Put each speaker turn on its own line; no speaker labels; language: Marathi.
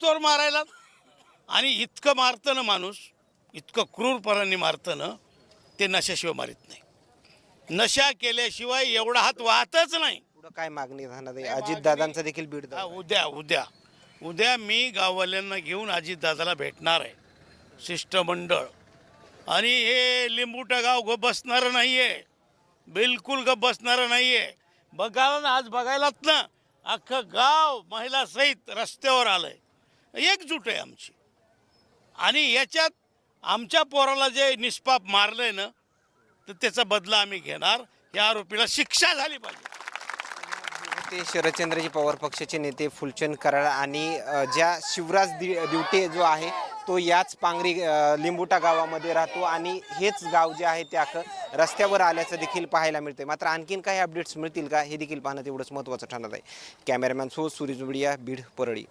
वाचतोर मारायला. आणि इतकं मारतं ना माणूस इतकं क्रूरपणाने मारतं ना ते नशाशिवाय मारित नाही. नशा केल्याशिवाय एवढा हात वाहतच नाही.
पुढं काय मागणी राहणार आहे? अजित दादांचा देखील बीड
हा. उद्या उद्या. उद्या मी गाववाल्यांना घेऊन अजितदादाला भेटणार आहे. शिष्टमंडळ. आणि हे लिंबूटा गाव ग बसणारं नाही आहे बिलकुल ग बसणारं नाही आहे बघायला ना आज बघायलात ना अख्खं गाव महिला सहित रस्त्यावर आलं आहे एकजूट आहे आमची. आणि याच्यात आमच्या पोराला जे निष्पाप मारलं आहे ना तर त्याचा बदला आम्ही घेणार. या आरोपीला शिक्षा झाली पाहिजे.
ते शरदचंद्रजी पवार पक्षाचे नेते फुलचंद कराड आणि ज्या शिवराज दि दिवटे जो आहे तो याच पांगरी लिंबुटा गावामध्ये राहतो आणि हेच गाव जे आहे ते रस्त्यावर आल्याचं देखील पाहायला मिळते मात्र आणखीन काही अपडेट्स मिळतील का हे देखील पाहणं तेवढंच महत्त्वाचं ठरणार आहे. Cameraman so Suresh Jubdiya Beed Parli.